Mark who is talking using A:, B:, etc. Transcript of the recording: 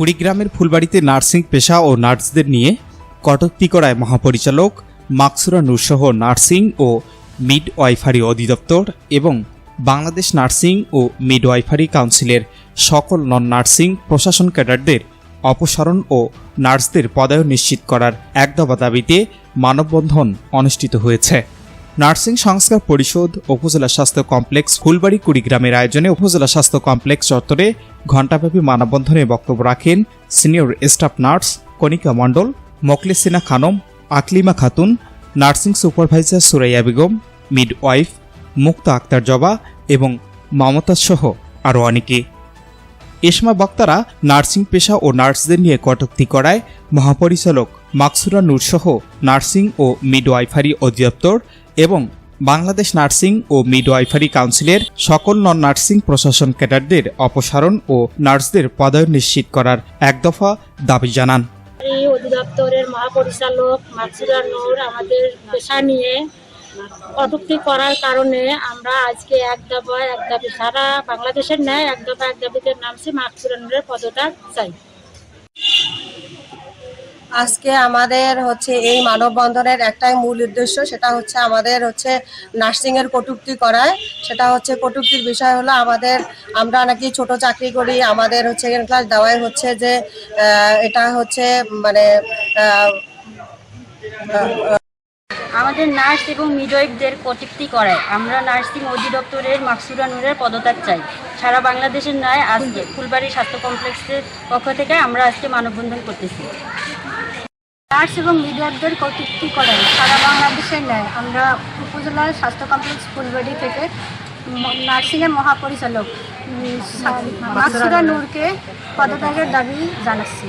A: কুড়িগ্রামের ফুলবাড়িতে নার্সিং পেশা ও নার্সদের নিয়ে কটূক্তি করায় মহাপরিচালক মাকসুরা নূরসহ নার্সিং ও মিড ওয়াইফারি অধিদপ্তর এবং বাংলাদেশ নার্সিং ও মিড ওয়াইফারি কাউন্সিলের সকল নন নার্সিং প্রশাসন ক্যাডারদের অপসারণ ও নার্সদের পদায়ন নিশ্চিত করার এক দফা দাবিতে মানববন্ধন অনুষ্ঠিত হয়েছে। নার্সিং সংস্কার পরিষদ উপজেলা স্বাস্থ্য কমপ্লেক্স ফুলবাড়ি কুড়িগ্রামের আয়োজনে উপজেলা স্বাস্থ্য কমপ্লেক্স চত্বরে ঘণ্টাব্যাপী মানববন্ধনে বক্তব্য রাখেন senior staff nurse Kanika Mondal, Moklesina Khanam, Aklima Khatun, nursing supervisor Suraiya Begum midwife Mukta Akter Joba এবং মমতাজ সহ আরও অনেকে। এসমা বক্তারা নার্সিং পেশা ও নার্সদের নিয়ে কটূক্তি করায় মহাপরিচালক মাকসুরা নূরসহ নার্সিং ও মিডওয়াইফারি অধিদপ্তর এবং বাংলাদেশ নার্সিং ও মিডওয়াইফারি কাউন্সিলের সকল নন নার্সিং প্রশাসন ক্যাডারদের অপসারণ ও নার্সদের পদায়ন নিশ্চিত করার এক দফা দাবি জানান।
B: এই অধিদপ্তরের মহাপরিচালক মাকসুরা নূর আমাদের পেশা নিয়ে কটূক্তি করার কারণে আমরা আজকে এক দফা এক দাবি, সারা বাংলাদেশের ন্যায় এক দফা এক দাবিতে নামছি মাকসুরা নূরের পদত্যাগ চাই।
C: আজকে আমাদের হচ্ছে এই মানববন্ধনের একটাই মূল উদ্দেশ্য, সেটা হচ্ছে আমাদের হচ্ছে নার্সিং এর কটূক্তি করায় সেটা হচ্ছে কটূক্তির বিষয় হলো আমাদের, আমরা নাকি ছোট চাকরি করি, আমাদের হচ্ছে ক্লাস দেওয়াই হচ্ছে যে এটা হচ্ছে মানে
D: আমাদের নার্স এবং মিডওয়াইফদের কটূক্তি করায় আমরা নার্সিং অধিদপ্তরের মাকসুরা নূরের পদত্যাগ চাই। সারা বাংলাদেশের ন্যায় আজকে ফুলবাড়ি স্বাস্থ্য কমপ্লেক্সের পক্ষ থেকে আমরা আজকে মানববন্ধন করতেছি। নার্স এবং মিডওয়াইফদের কটূক্তি করায় সারা বাংলাদেশের ন্যায় আমরা উপজেলার স্বাস্থ্য কমপ্লেক্স ফুলবাড়ি থেকে নার্সিংয়ের মহাপরিচালক মাকসুরা নূরকে পদত্যাগের দাবি জানাচ্ছি।